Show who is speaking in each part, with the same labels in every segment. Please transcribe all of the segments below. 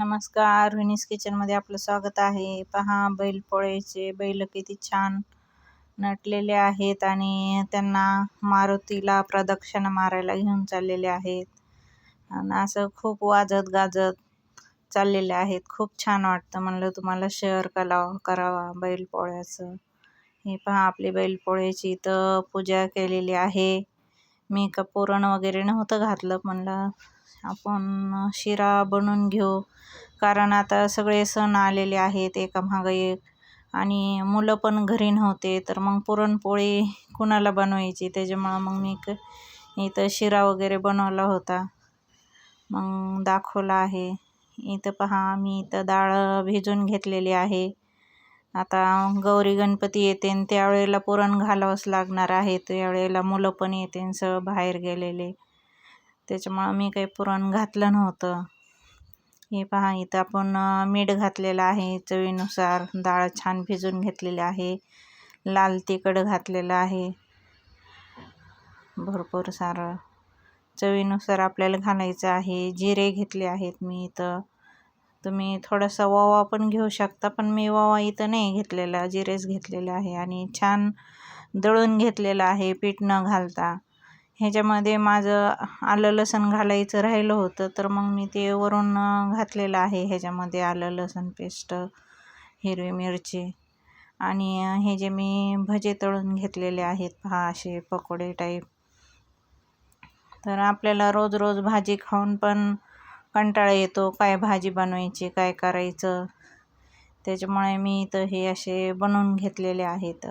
Speaker 1: नमस्कार विनीस किचनमध्ये आपलं स्वागत आहे. पहा बैलपोळ्याचे बैल किती छान नटलेले आहेत आणि त्यांना मारुतीला प्रदक्षिणा मारायला घेऊन चाललेले आहेत. आणि असं खूप वाजत गाजत चाललेले आहेत. खूप छान वाटतं म्हणलं तुम्हाला शेअर कला करावा बैलपोळ्याचं हे पहा आपली बैलपोळ्याची इथं पूजा केलेली आहे. मी का पुरण वगैरे नव्हतं घातलं म्हणलं आपण शिरा बनवून घेऊ. कारण आता सगळे सण आलेले आहेत एकामागं एक. आणि मुलं पण घरी नव्हते तर मग पुरणपोळी कुणाला बनवायची? त्याच्यामुळं मग मी क इथं शिरा वगैरे बनवला होता. मग दाखवला आहे. इथं पहा मी इथं डाळ भिजून घेतलेली आहे. आता गौरी गणपती येते त्यावेळेला पुरण घालावंच लागणार आहे. त्यावेळेला मुलं पण येते सगळं बाहेर गेलेले. त्याच्यामुळं मी काही पुरण घातलं नव्हतं. हे पहा इथं आपण मीठ घातलेलं आहे. चवीनुसार डाळ छान भिजून घेतलेली आहे. लाल तिखट घातलेलं आहे. भरपूर सारं. चवीनुसार आपल्याला घालायचं आहे. जिरे घेतले आहेत मी इथं. तुम्ही थोडासा वावा पण घेऊ शकता पण मी वावा इथं नाही घेतलेला जिरेच घेतलेला आहे आणि छान दळून घेतलेलं आहे पीठ न घालता. ह्याच्यामध्ये माझं आलं लसण घालायचं राहिलं होतं तर मग मी ते वरून घातलेलं आहे. ह्याच्यामध्ये आलं लसण पेस्ट हिरवी मिरची आणि हे जे मी भजे तळून घेतलेले आहेत पहा असे पकोडे टाईप तर आपल्याला रोज रोज भाजी खाऊन पण कंटाळा येतो काय भाजी बनवायची काय करायचं. त्याच्यामुळे मी इथं हे असे बनवून घेतलेले आहेत.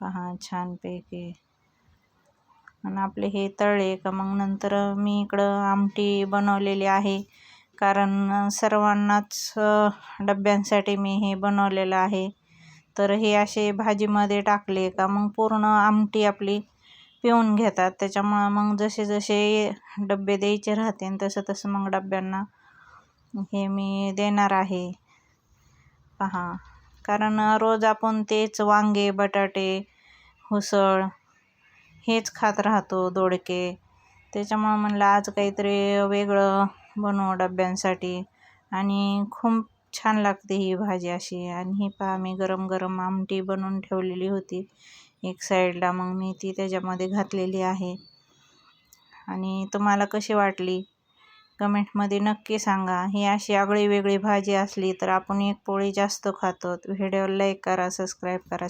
Speaker 1: पहा छानपैकी. आणि आपले हे तळले का मग नंतर मी इकडं आमटी बनवलेली आहे. कारण सर्वांनाच डब्यांसाठी मी हे बनवलेलं आहे. तर हे असे भाजीमध्ये टाकले का मग पूर्ण आमटी आपली पिऊन घेतात. त्याच्यामुळं मग जसे जसे डबे द्यायचे राहते तसं तसं मग डब्यांना हे मी देणार आहे. पहा. कारण रोज आपण तेच वांगे बटाटे उसळ हेच खात राहतो दोडके. त्याच्यामुळं म्हणलं आज काहीतरी वेगळं बनवू डब्यांसाठी. आणि खूप छान लागते ही भाजी अशी. आणि ही पहा मी गरम गरम आमटी बनवून ठेवलेली होती. एक साईडला मग मी ती त्याच्यामध्ये घातलेली आहे. आणि तुम्हाला कशी वाटली? कमेंटमध्ये नक्की सांगा. ही अशी आगळी वेगळी भाजी असली तर आपण एक पोळी जास्त खातो. व्हिडिओ लाईक करा सबस्क्राईब करा.